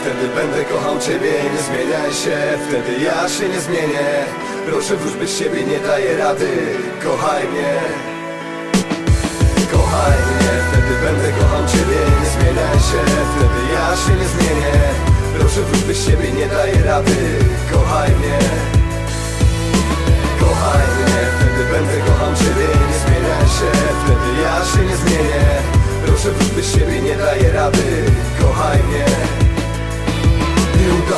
wtedy będę kochał ciebie Nie zmieniaj się, wtedy ja się nie zmienię. Proszę wróć bez siebie, nie daję rady. Kochaj mnie. Kochaj mnie, wtedy będę kochał ciebie Nie zmieniaj się, wtedy ja się nie zmienię. Proszę wróć bez siebie, nie daję rady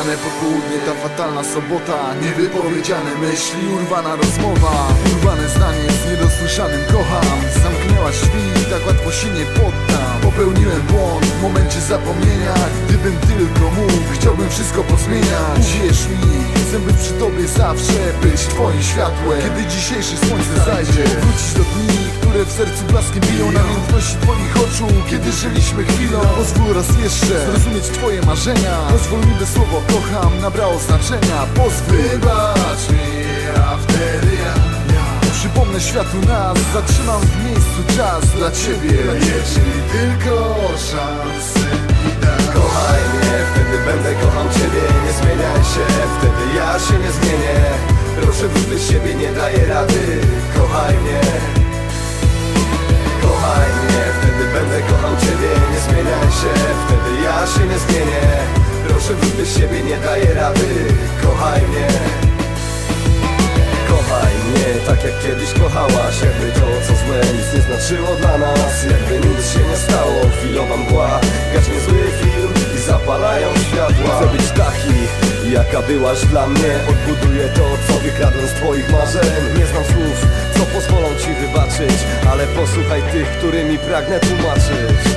Nieudane popołudnie, ta fatalna sobota. Niewypowiedziane myśli, urwana rozmowa. Urwane zdanie z niedosłyszanym kocham. Zamknęłaś drzwi i tak łatwo się nie poddam. Popełniłem błąd w momencie zapomnienia. Gdybym tylko mógł, chciałbym wszystko pozmieniać. Uwierz mi, chcę być przy tobie zawsze Być twoim światłem, kiedy dzisiejsze słońce zajdzie Wrócić do dni, które w sercu blaskiem biją Na piękności twoich oczu, kiedy żyliśmy chwilą Pozwól raz jeszcze zrozumieć twoje marzenia. Pozwól mi by słowo kocham nabrało znaczenia. Pozwól. Wybacz mi, a wtedy ja, ja Przypomnę światu nas, zatrzymam w miejscu czas dla ciebie. Jeśli tylko szansę mi dasz Kochaj mnie, wtedy będę kochał ciebie. Nie zmieniaj się, wtedy ja się nie zmienię. Proszę bez siebie, nie daję rady Kochaj mnie. Kochaj mnie tak jak kiedyś kochałaś Jakby to co złe nic nie znaczyło dla nas Jakby nic się nie stało, chwilowa mgła Gać niezły film i zapalają światła. Chcę być taki, jaka byłaś dla mnie. Odbuduję to, co wykradłem z twoich marzeń. Nie znam słów, co pozwolą ci wybaczyć Ale posłuchaj tych, którymi pragnę tłumaczyć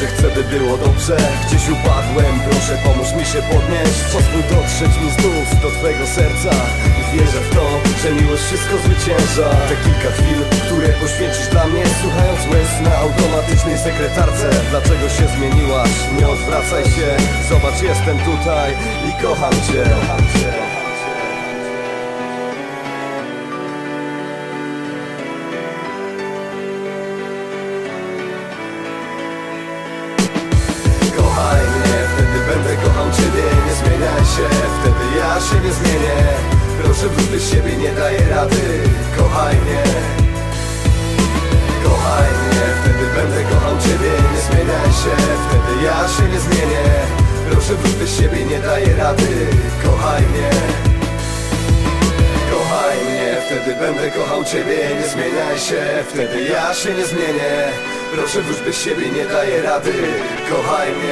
że chcę by było dobrze. Gdzieś upadłem, proszę pomóż mi się podnieść. Pozwól dotrzeć mi znów do twego serca. Wierzę w to, że miłość wszystko zwycięża. Te kilka chwil, które poświęcisz dla mnie Słuchając łez na automatycznej sekretarce. Dlaczego się zmieniłaś? Nie odwracaj się. Zobacz, jestem tutaj i kocham cię, nie zmienię. Proszę wróć bez siebie, nie daję rady. Kochaj mnie. Kochaj mnie, wtedy będę kochał ciebie Nie zmieniaj się, wtedy ja się nie zmienię. Proszę wróć bez siebie, nie daję rady. Kochaj mnie. Kochaj mnie, wtedy będę kochał ciebie Nie zmieniaj się, wtedy ja się nie zmienię. Proszę wróć bez siebie, nie daję rady. Kochaj mnie